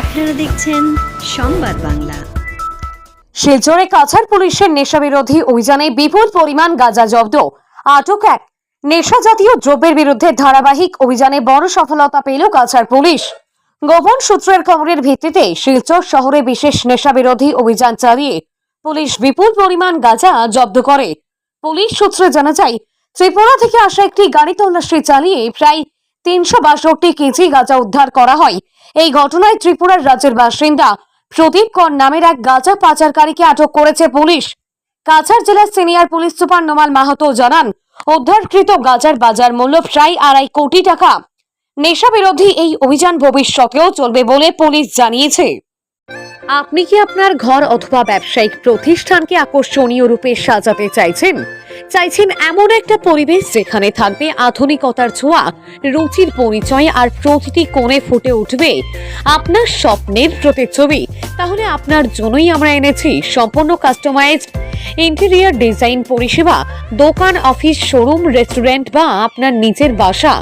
আপনারা দেখছেন সংবাদ বাংলা। শিলচরে কাছাড় পুলিশের নেশা বিরোধী অভিযানে বিপুল পরিমাণ গাঁজা জব্দ। আটক এক নেশা জাতীয় দ্রব্যের বিরুদ্ধে ধারাবাহিক অভিযানে বড় সফলতা পেল কাছাড় পুলিশ। গোপন সূত্রের খবরের ভিত্তিতে শিলচর শহরে বিশেষ নেশা বিরোধী অভিযান চালিয়ে পুলিশ বিপুল পরিমাণ গাঁজা জব্দ করে। পুলিশ সূত্রে জানা যায়, ত্রিপুরা থেকে আসা একটি গাড়ি তল্লাশি চালিয়ে প্রায় তিনশো বাষট্টি কেজি গাঁজা উদ্ধার করা হয়। এই ঘটনায় ত্রিপুরার রাজ্যের বাসিন্দা প্রদীপ কর নামের এক গাঁজা পাচারকারীকে আটক করেছে পুলিশ। কাছাড় জেলার senior police super Nomal Mahato জানান, উদ্ধারকৃত গাঁজার বাজার মূল্য প্রায় আড়াই কোটি টাকা। নেশা বিরোধী এই অভিযান ভবিষ্যতেও চলবে বলে পুলিশ জানিয়েছে। আপনি কি আপনার ঘর অথবা ব্যবসায়িক প্রতিষ্ঠানকে আকর্ষণীয় রূপে সাজাতে চাইছেন? চাইছেন এমন একটা পরিবেশ যেখানে থাকবে আধুনিকতার ছোঁয়া, রুচির পরিচয় আর প্রতিটি কোণে ফুটে উঠবে আপনার স্বপ্নের প্রতিচ্ছবি। তাহলে আপনার জন্যই আমরা এনেছি সম্পূর্ণ কাস্টমাইজড ইন্টেরিয়ার ডিজাইন পরিষেবা, দোকান অফিস শোরুম রেস্টুরেন্ট বা আপনার নিজের বাসা।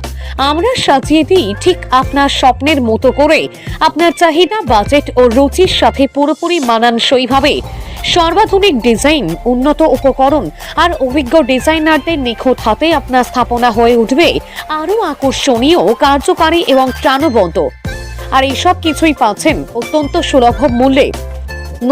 আমরা সাজিয়ে দিই ঠিক আপনার স্বপ্নের মতো করে। আপনার চাহিদা বাজেট ও রুচির সাথে পুরোপুরি মানানসইভাবে সর্বাধুনিক ডিজাইন উন্নত উপকরণ আর অভিজ্ঞ ডিজাইনারদের নিখুঁত হাতে আপনার স্থাপনা হয়ে উঠবে। আরও আকর্ষণীয়, কার্যকারী এবং প্রাণবন্ত। আর এইসব কিছুই পাচ্ছেন অত্যন্ত সুলভ মূল্যে।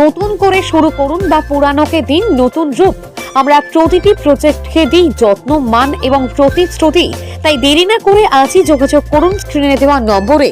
নতুন করে শুরু করুন বা পুরানোকে দিন নতুন রূপ। আমরা প্রতিটি প্রজেক্টকে দিই যত্ন, মান এবং প্রতিশ্রুতি। তাই দেরি না করে আজই যোগাযোগ করুন স্ক্রিনে দেওয়া নম্বরে।